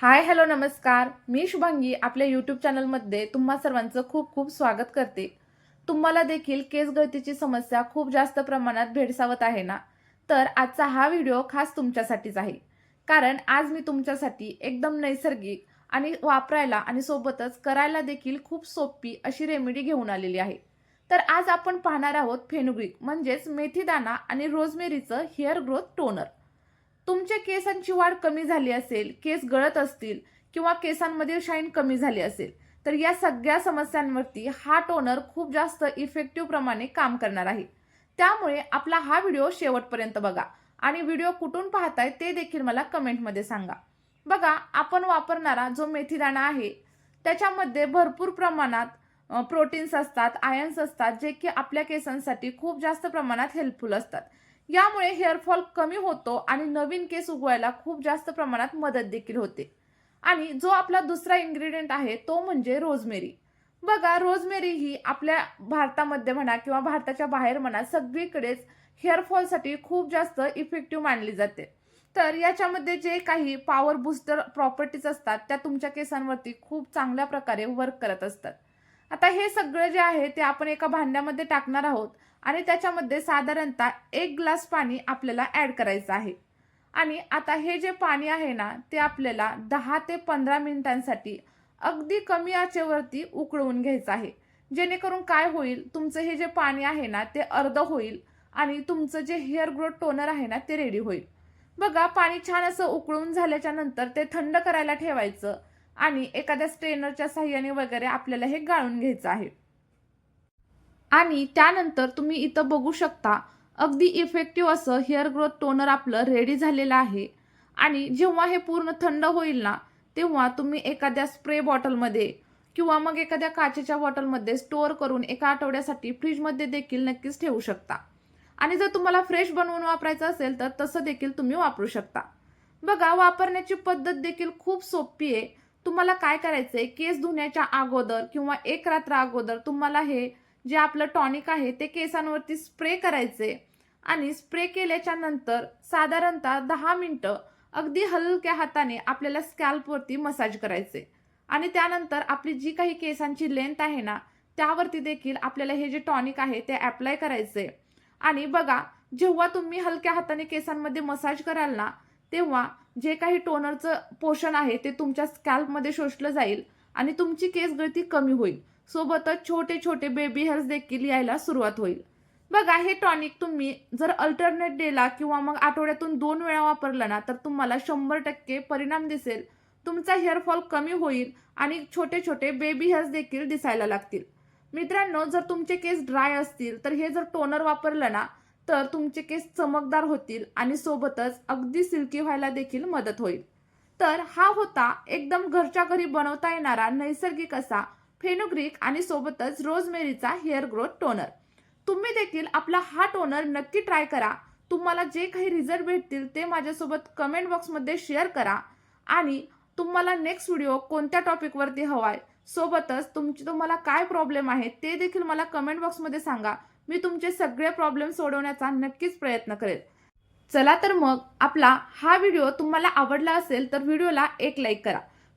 Hi hello नमस्कार. मी शुभांगी आपल्या YouTube चॅनलमध्ये तुम्हा सर्वांचं खूप खूप स्वागत करते. तुम्हाला देखील केस गळतीची समस्या खूप जास्त प्रमाणात भेडसावत आहे ना? तर आजचा हा व्हिडिओ खास तुमच्यासाठीच आहे. कारण आज मी तुमच्यासाठी एकदम नैसर्गिक आणि वापरायला आणि सोबतच करायला देखील खूप सोपी अशी रेमेडी घेऊन आलेली आहे. तर आज आपण पाहणार आहोत फेनुग्रिक म्हणजेच मेथीदाना आणि रोजमेरीचं हेअर ग्रोथ टोनर. तुमच्या केसांची वाढ कमी झाली असेल केस गळत असतील किंवा केसांमधील शाईन कमी झाली असेल तर या सगळ्या समस्यांवरती हा टोनर खूप जास्त इफेक्टिव्ह प्रमाणे काम करणार आहे. त्यामुळे आपला हा व्हिडिओ शेवटपर्यंत बघा आणि व्हिडिओ कुठून पाहताय ते देखील मला कमेंटमध्ये सांगा. बघा आपण वापरणारा जो मेथीदाणा आहे त्याच्यामध्ये भरपूर प्रमाणात प्रोटीन्स असतात आयन्स असतात जे की आपल्या केसांसाठी खूप जास्त प्रमाणात हेल्पफुल असतात. यामुळे हेअरफॉल कमी होतो आणि नवीन केस उगवायला खूप जास्त प्रमाणात मदत देखील होते. आणि जो आपला दुसरा इन्ग्रेडियंट आहे तो म्हणजे रोजमेरी बघा रोजमेरी ही आपल्या भारतामध्ये म्हणा किंवा भारताच्या बाहेर म्हणा सगळीकडेच हेअरफॉलसाठी खूप जास्त इफेक्टिव्ह मानली जाते. तर याच्यामध्ये जे काही पॉवर बुस्टर प्रॉपर्टीज असतात त्या तुमच्या केसांवरती खूप चांगल्या प्रकारे वर्क करत असतात. आता हे सगळं जे आहे ते आपण एका भांड्यामध्ये टाकणार आहोत. आणि त्याच्यामध्ये साधारणतः एक ग्लास पाणी आपल्याला ॲड करायचं आहे. आणि आता हे जे पाणी आहे ना ते आपल्याला दहा ते पंधरा मिनिटांसाठी अगदी कमी आचेवरती उकळवून घ्यायचं आहे. जेणेकरून काय होईल तुमचं हे जे पाणी आहे ना ते अर्ध होईल आणि तुमचं जे हेअर ग्रोथ टोनर आहे ना ते रेडी होईल. बघा पाणी छान असं उकळून झाल्याच्यानंतर ते थंड करायला ठेवायचं आणि एखाद्या स्ट्रेनरच्या साह्याने वगैरे आपल्याला हे गाळून घ्यायचं आहे. आणि त्यानंतर तुम्ही इथं बघू शकता अगदी इफेक्टिव्ह असं हेअर ग्रोथ टोनर आपलं रेडी झालेलं आहे. आणि जेव्हा हे पूर्ण थंड होईल ना तेव्हा तुम्ही एखाद्या स्प्रे बॉटलमध्ये किंवा मग एखाद्या काचेच्या बॉटलमध्ये स्टोअर करून एका आठवड्यासाठी फ्रीजमध्ये देखील नक्कीच ठेवू शकता. आणि जर तुम्हाला फ्रेश बनवून वापरायचं असेल तर तसं देखील तुम्ही वापरू शकता. बघा वापरण्याची पद्धत देखील खूप सोपी आहे. तुम्हाला काय करायचंय? केस धुण्याच्या अगोदर किंवा एक रात्र अगोदर तुम्हाला हे जे आपलं टॉनिक आहे ते केसांवरती स्प्रे करायचे आणि स्प्रे केल्याच्यानंतर साधारणतः दहा मिनटं अगदी हलक्या हाताने आपल्याला स्कॅल्पवरती मसाज करायचे. आणि त्यानंतर आपली जी काही केसांची लेंथ आहे ना त्यावरती देखील आपल्याला हे जे टॉनिक आहे ते अप्लाय करायचे. आणि बघा जेव्हा तुम्ही हलक्या हाताने केसांमध्ये मसाज कराल ना तेव्हा जे काही टोनरचं पोषण आहे ते तुमच्या स्कॅल्पमध्ये शोषलं जाईल आणि तुमची केस गळती कमी होईल. सोबतच छोटे छोटे बेबी हेअर्स देखील यायला सुरुवात होईल. बघा हे टॉनिक तुम्ही जर अल्टरनेट डेला किंवा मग आठवड्यातून दोन वेळा वापरलं ना तर तुम्हाला शंभर टक्के परिणाम दिसेल. तुमचा हेअरफॉल कमी होईल आणि छोटे छोटे बेबी हेअर्स देखील दिसायला लागतील. मित्रांनो जर तुमचे केस ड्राय असतील तर हे जर टोनर वापरलं ना तर तुमचे केस चमकदार होतील आणि सोबतच अगदी सिल्की व्हायला देखील मदत होईल. तर हा होता एकदम घरच्या घरी बनवता येणारा नैसर्गिक असा फेनुग्रीक आणि सोबतच रोजमेरीचा हेअर ग्रोथ टोनर. तुम्ही देखील आपला हा टोनर नक्की ट्राय करा. तुम्हाला जे काही रिझल्ट भेटतील ते माझ्यासोबत कमेंट बॉक्समध्ये शेअर करा. आणि तुम्हाला नेक्स्ट व्हिडिओ कोणत्या टॉपिकवरती हवा आहे सोबतच तुमची तुम्हाला काय प्रॉब्लेम आहे ते देखील मला कमेंट बॉक्समध्ये सांगा. मी तुमचे सगळे प्रॉब्लेम सोडवण्याचा नक्कीच प्रयत्न करेल. चला तर मग आपला हा व्हिडिओ तुम्हाला आवडला असेल तर व्हिडिओला एक लाईक करा.